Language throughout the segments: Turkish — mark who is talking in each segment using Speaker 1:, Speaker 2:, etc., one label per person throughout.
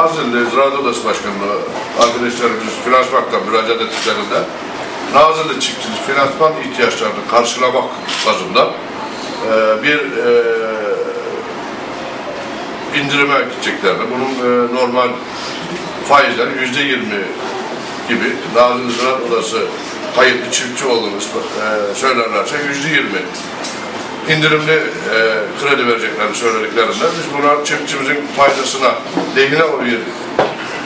Speaker 1: Nazilli Ziraat Odası Başkanlığı arkadaşlarımız Finans Bank'tan müracaat ettiklerinde Nazilli çiftçilik finansman ihtiyaçlarını karşılamak bazında e, bir e, indirime gideceklerini, bunun e, normal faizler yüzde yirmi gibi. Nazilli Ziraat Odası kayıtlı çiftçi olduğunu e, söylerlerse yüzde yirmi indirimli e, kredi vereceklerini söylediklerinde biz buna çiftçimizin faydasına lehine bir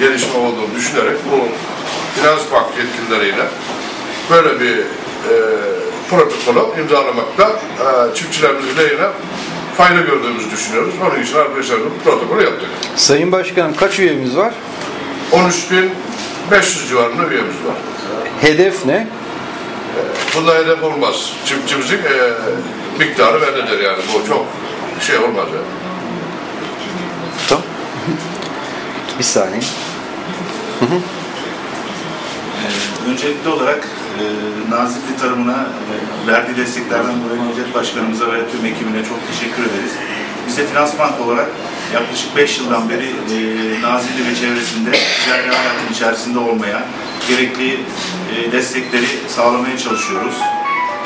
Speaker 1: gelişme olduğunu düşünerek bu finans bank yetkilileriyle böyle bir e, protokolü imzalamakta e, çiftçilerimizin lehine fayda gördüğümüzü düşünüyoruz. Onun için arkadaşlarımız bu protokolü yaptık.
Speaker 2: Sayın Başkanım kaç üyemiz var?
Speaker 1: 13.500 civarında üyemiz var.
Speaker 2: Hedef ne?
Speaker 1: Bunda hedef olmaz. Çiftçimizin e, miktarı bellidir yani. Bu çok şey olmaz yani.
Speaker 2: Tamam. Bir saniye.
Speaker 3: Ee, öncelikli olarak e, Nazilli Tarımı'na e, verdiği desteklerden dolayı Necdet Başkanımıza ve tüm ekibine çok teşekkür ederiz. Biz de Finans Bank olarak yaklaşık 5 yıldan beri e, Nazilli ve çevresinde ticari hayatın içerisinde olmaya, gerekli e, destekleri sağlamaya çalışıyoruz.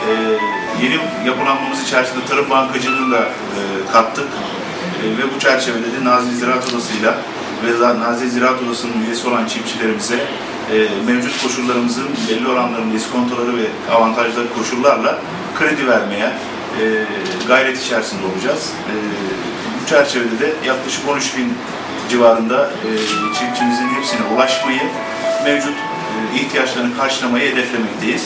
Speaker 3: E, yeni yapılanmamız içerisinde tarım bankacılığını da e, kattık. E, ve bu çerçevede de Nazilli Ziraat Odası'yla ve Nazilli Ziraat Odası'nın üyesi olan çiftçilerimize e, mevcut koşullarımızın belli oranlarında iskontoları ve avantajları koşullarla kredi vermeye e, gayret içerisinde olacağız. E, bu çerçevede de yaklaşık 13 bin civarında e, çiftçimizin hepsine ulaşmayı, mevcut ihtiyaçlarını karşılamayı hedeflemekteyiz.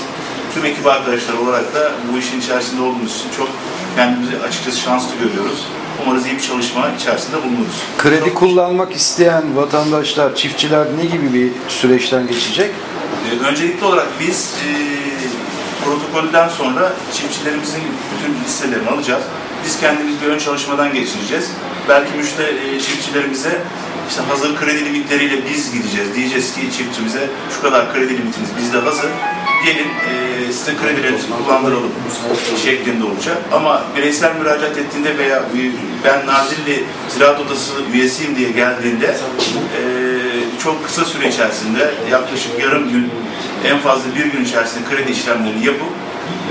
Speaker 3: Tüm ekip arkadaşlar olarak da bu işin içerisinde olduğumuz için çok kendimizi açıkçası şanslı görüyoruz. Umarız iyi bir çalışma içerisinde bulunuruz.
Speaker 2: Kredi
Speaker 3: Çok-
Speaker 2: kullanmak isteyen vatandaşlar, çiftçiler ne gibi bir süreçten geçecek?
Speaker 3: Ee, Öncelikli olarak biz e, protokolden sonra çiftçilerimizin bütün listelerini alacağız. Biz kendimiz bir ön çalışmadan geçireceğiz. Belki müşteri e, çiftçilerimize işte hazır kredi limitleriyle biz gideceğiz. Diyeceğiz ki çiftçimize şu kadar kredi limitiniz bizde hazır. Gelin e, size kredilerinizi kullandıralım şeklinde olacak. Ama bireysel müracaat ettiğinde veya ben Nazilli Ziraat Odası üyesiyim diye geldiğinde e, çok kısa süre içerisinde yaklaşık yarım gün en fazla bir gün içerisinde kredi işlemlerini yapıp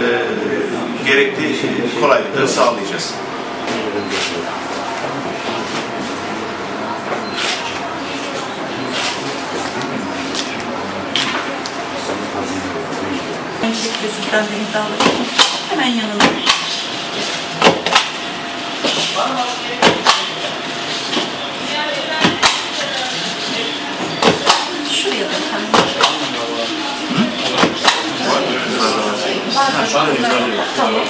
Speaker 3: e, gerekli kolaylıkları sağlayacağız.
Speaker 4: Hemen yanında. Tamam.